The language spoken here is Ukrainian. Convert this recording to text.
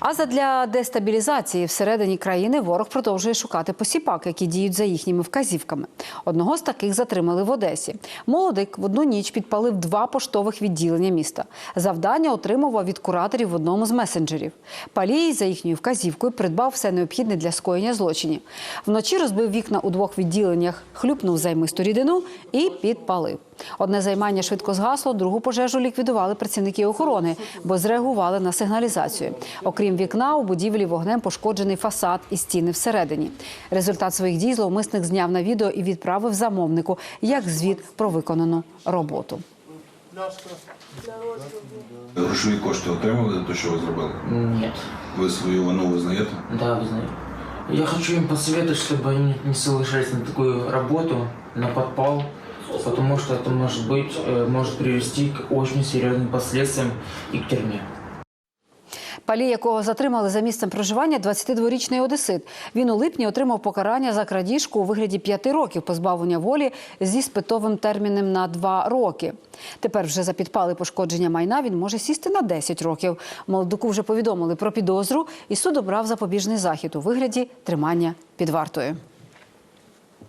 А задля дестабілізації всередині країни ворог продовжує шукати посіпак, які діють за їхніми вказівками. Одного з таких затримали в Одесі. Молодик в одну ніч підпалив два поштових відділення міста. Завдання отримував від кураторів в одному з месенджерів. Палій за їхньою вказівкою придбав все необхідне для скоєння злочинів. Вночі розбив вікна у двох відділеннях, хлюпнув займисту рідину і підпалив. Одне займання швидко згасло, другу пожежу ліквідували працівники охорони, бо зреагували на сигналізацію. Окрім вікна, у будівлі вогнем пошкоджений фасад і стіни всередині. Результат своїх дій зловмисник зняв на відео і відправив замовнику як звіт про виконану роботу. Грошові кошти отримали за те, що ви зробили? Нет. Ви свою вину визнаєте? Да, вызнаю. Я хочу им посоветовать, чтобы они не соглашались на такую работу, на подпал, потому что это может быть, э, может привести к очень серьезным последствиям и к тюрьме. Палій, якого затримали за місцем проживання, 22-річний одесит. Він у липні отримав покарання за крадіжку у вигляді п'яти років позбавлення волі зі спитовим терміном на два роки. Тепер вже за підпали пошкодження майна він може сісти на 10 років. Молодику вже повідомили про підозру, і суд обрав запобіжний захід у вигляді тримання під вартою.